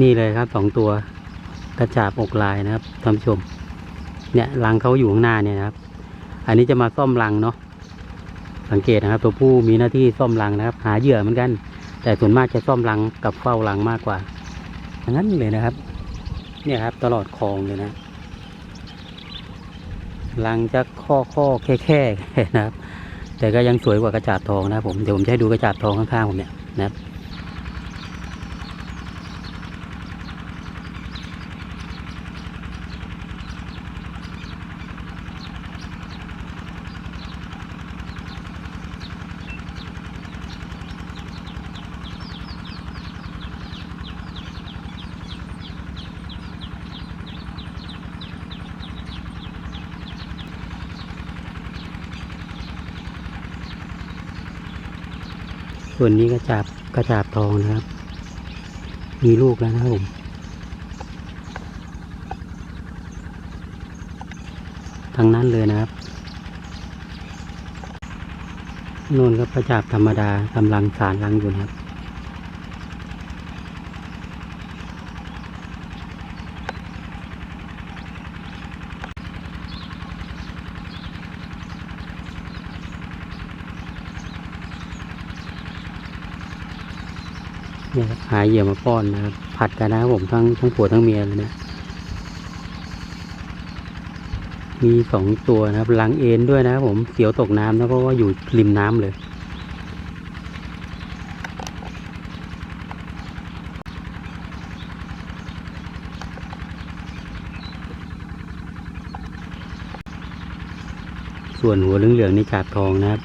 นี่เลยครับสองตัวกระจาบอกลายนะครับท่านผู้ชม เนี่ยรังเขาอยู่ข้างหน้าเนี่ยนะครับ อันนี้จะมาซ่อมรังเนาะสังเกตนะครับ ตัวผู้มีหน้าที่ซ่อมรังนะครับ หาเหยื่อเหมือนกัน แต่ส่วนมากจะซ่อมรังกับเฝ้ารังมากกว่าอย่างนั้นเลยนะครับ เนี่ยครับ ตลอดคลองเลยนะรังจะข้อข้อแค่แค่นะครับ แต่ก็ยังสวยกว่ากระจาดทองนะครับผมเดี๋ยวผมจะให้ดูกระจาดทองข้างๆผมเนี่ยนะครับ ส่วนนี้กระจาบกระจาบทองนะครับ มีลูกแล้วนะครับผมทั้งนั้นเลยนะครับนู่นก็กระจาบธรรมดากำลังสารลังอยู่นะครับ นี่ยครับหาเหยื่อมาป้อนนะครับผัดกันนะครับผมทั้งทั้งผัวทั้งเมียเลยนะมีสองตัวนะครับหลังเอ็นด้วยนะครับผมเสียวตกน้ำนะเพราะว่าอยู่ริมน้ำเลยส่วนหัวเหลืองๆนี่จาบทองนะครับ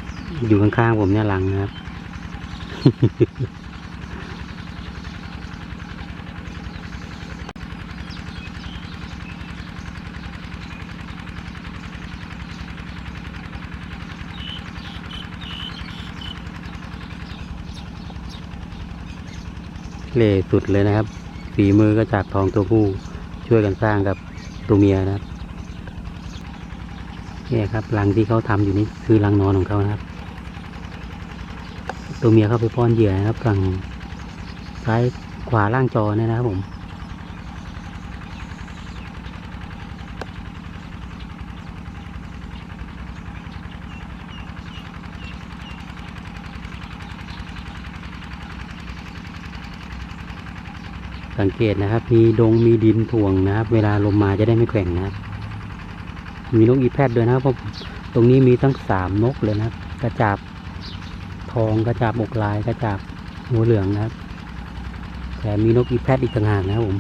อยู่ข้างๆผมเนี่ยหลังนะครับ เล่สุดเลยนะครับ ฝีมือก็จากทองตัวผู้ช่วยกันสร้างกับตัวเมียนะครับนี่ครับรังที่เขาทำอยู่นี่คือรังนอนของเขานะครับ ตัวเมียเข้าไปป้อนเหยื่อนะครับฝั่งซ้ายขวาล่างจอเนี่ยนะครับผม สังเกตนะครับ มีดงมีดินถ่วงนะครับ เวลาลมมาจะได้ไม่แข็งนะครับ มีนกอีแพดด้วยนะครับเพราะตรงนี้มีทั้งสามนกเลยนะครับ กระจาบทองกระจาบอกลายกระจาบหัวเหลืองนะครับแต่มีนกอีแพดอีกต่างหากนะครับผม